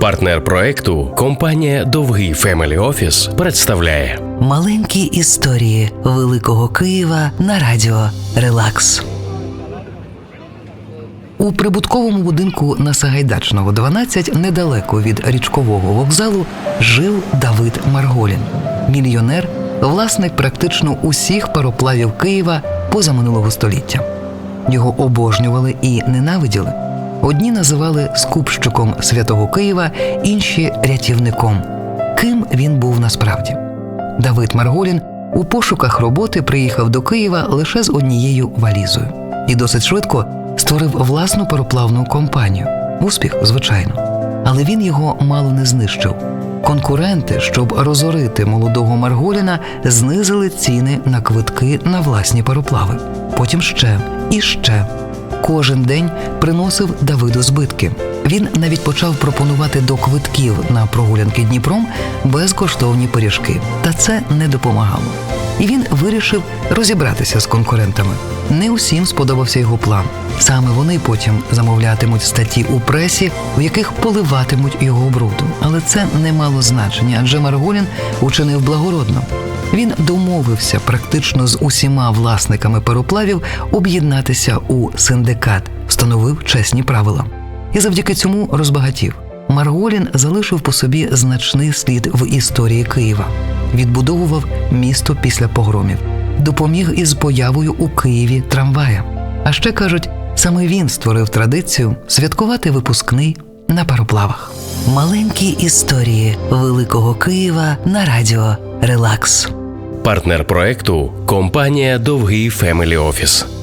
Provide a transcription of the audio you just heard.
Партнер проекту компанія Довгий Фемелі Офіс представляє Маленькі історії Великого Києва на радіо Релакс. У прибутковому будинку на Сагайдачного 12 недалеко від річкового вокзалу жив Давид Марголін, мільйонер, власник практично усіх пароплавів Києва позаминулого століття. Його обожнювали і ненавиділи. Одні називали скупщиком святого Києва, інші рятівником. Ким він був насправді? Давид Марголін у пошуках роботи приїхав до Києва лише з однією валізою і досить швидко створив власну пароплавну компанію. Успіх, звичайно, але він його мало не знищив. Конкуренти, щоб розорити молодого Марголіна, знизили ціни на квитки на власні пароплави. Потім ще і ще. Кожен день приносив Давиду збитки. Він навіть почав пропонувати до квитків на прогулянки Дніпром безкоштовні пиріжки, та це не допомагало. І він вирішив розібратися з конкурентами. Не усім сподобався його план. Саме вони потім замовлятимуть статті у пресі, в яких поливатимуть його брудом. Але це не мало значення, адже Марголін учинив благородно. Він домовився практично з усіма власниками пароплавів об'єднатися у синдикат, встановив чесні правила. І завдяки цьому розбагатів. Марголін залишив по собі значний слід в історії Києва, відбудовував місто після погромів, допоміг із появою у Києві трамвая. А ще кажуть, саме він створив традицію святкувати випускний на пароплавах. Маленькі історії Великого Києва на радіо Релакс. Партнер проекту компанія Довгий Фемелі Офіс.